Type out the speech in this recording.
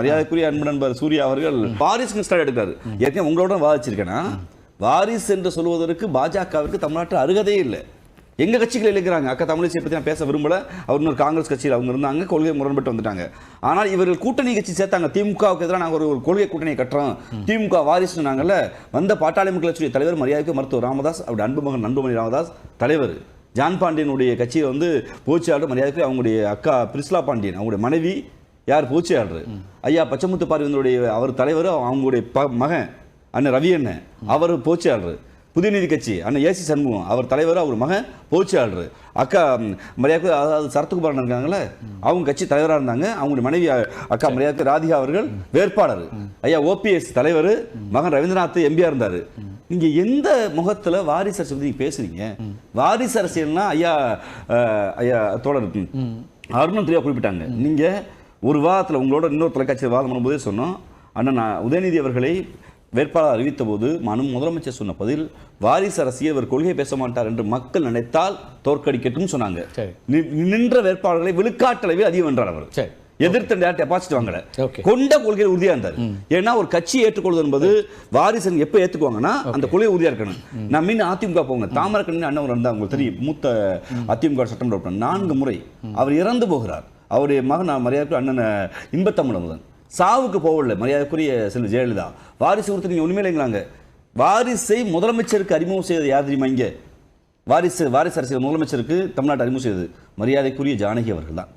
மரியாதைக்குரிய அன்பு நண்பர் சூர்யா அவர்கள் வாரிசு ஸ்டார்ட் எடுக்கிறாரு ஏற்கனவே உங்களோட வாதிச்சிருக்கேன்னா வாரிசு என்று சொல்வதற்கு பாஜகவிற்கு தமிழ்நாட்டில் அருகதையே இல்லை. எங்க கட்சிகள் எழுக்கிறாங்க அக்கா தமிழிசை பத்தி நான் பேச விரும்பல. அவர் இன்னொரு காங்கிரஸ் கட்சியில் அவங்க இருந்தாங்க. கொள்கை முரண்பட்டு வந்துட்டாங்க. ஆனால் இவர்கள் கூட்டணி கட்சி சேர்த்தாங்க. திமுகவுக்கு எதிராக நாங்கள் ஒரு ஒரு கொள்கை கூட்டணியை கட்டுறோம். திமுக வாரிசு நாங்கள்ல வந்த பாட்டாளி மக்கள் கட்சியுடைய தலைவர் மரியாதைக்கு மருத்துவர் ராமதாஸ் அவருடைய அன்பு மகன் அன்புமணி ராமதாஸ் தலைவர். ஜான் பாண்டியனுடைய கட்சியை வந்து போச்சியாளர் மரியாதைக்கு அவங்களுடைய அக்கா பிரிஸ்லா பாண்டியன் அவங்களுடைய மனைவி யார் பூச்சியாளர் ஐயா பச்சமுத்து பார்வனுடைய அவர் தலைவர் அவங்களுடைய ப- மகன் அண்ணன் ரவி அண்ணன் அவர் போச்சியாளர் புதிய நீதி கட்சி அண்ணன் ஏசி சண்முகம் அவர் தலைவர் அவர் மகன் போச்சியாளர் அக்கா ம், மரியாதை அதாவது சரத்குமாரன் இருக்காங்களே அவங்க கட்சி தலைவராக இருந்தாங்க. அவங்களுடைய மனைவி அக்கா மரியாதை ராதிகா அவர்கள் வேட்பாளர். ஐயா ஓபிஎஸ் தலைவர் மகன் ரவீந்திரநாத் எம்பியா இருந்தார். நீங்க எந்த முகத்துல வாரிசு அரசியல் பத்தி நீங்க பேசுறீங்க? வாரிசு அரசியல்னா ஐயா ஐயா தோழர் அருணம் அருணன் தெரியா குறிப்பிட்டாங்க. நீங்க ஒரு வாதத்துல உங்களோட இன்னொரு தொலைக்காட்சியில் வாதம் பண்ணும்போதே சொன்னோம். அண்ணன் நான் உதயநிதி அவர்களை வேட்பாளர் அறிவித்த போது மனு முதலமைச்சர் சொன்ன பதில் வாரிசு அரசியல் இவர் கொள்கை பேச மாட்டார் என்று மக்கள் நினைத்தால் தோற்கடிக்கட்டும் சொன்னாங்க. நின்ற வேட்பாளர்களை விழுக்காட்டளவில் அதிகம் வென்றார் அவர். எதிர்த்து டேரக்ட் டெபாசிட் வாங்கல. கொண்ட கொள்கையில் உறுதியா இருந்தார். ஏன்னா ஒரு கட்சியை ஏற்றுக்கொள்வது என்பது வாரிசன் எப்ப ஏத்துக்குவாங்கன்னா அந்த கொள்கை உறுதியா இருக்கணும். நான் மீன் அதிமுக போங்க. தாமரக்கண்ணி அண்ணன் இருந்தா உங்களுக்கு தெரியும். மூத்த அதிமுக சட்டமன்ற உறுப்பினர் நான்கு முறை அவர் இறந்து போகிறார். அவருடைய மகன் நான் மரியாதைக்குரிய அண்ணன் இன்பத்தமிழ் சாவுக்கு போகவில்லை மரியாதைக்குரிய செல்வி ஜெயலலிதா. வாரிசு கொடுத்து நீங்கள் ஒண்ணுமே இல்லைங்களாங்க? வாரிசை முதலமைச்சருக்கு அறிமுகம் செய்தது யார் தெரியுமா இங்கே? வாரிசு வாரிசு அரசியல் முதலமைச்சருக்கு தமிழ்நாட்டு அறிமுகம் செய்தது மரியாதைக்குரிய ஜானகி அவர்கள் தான்.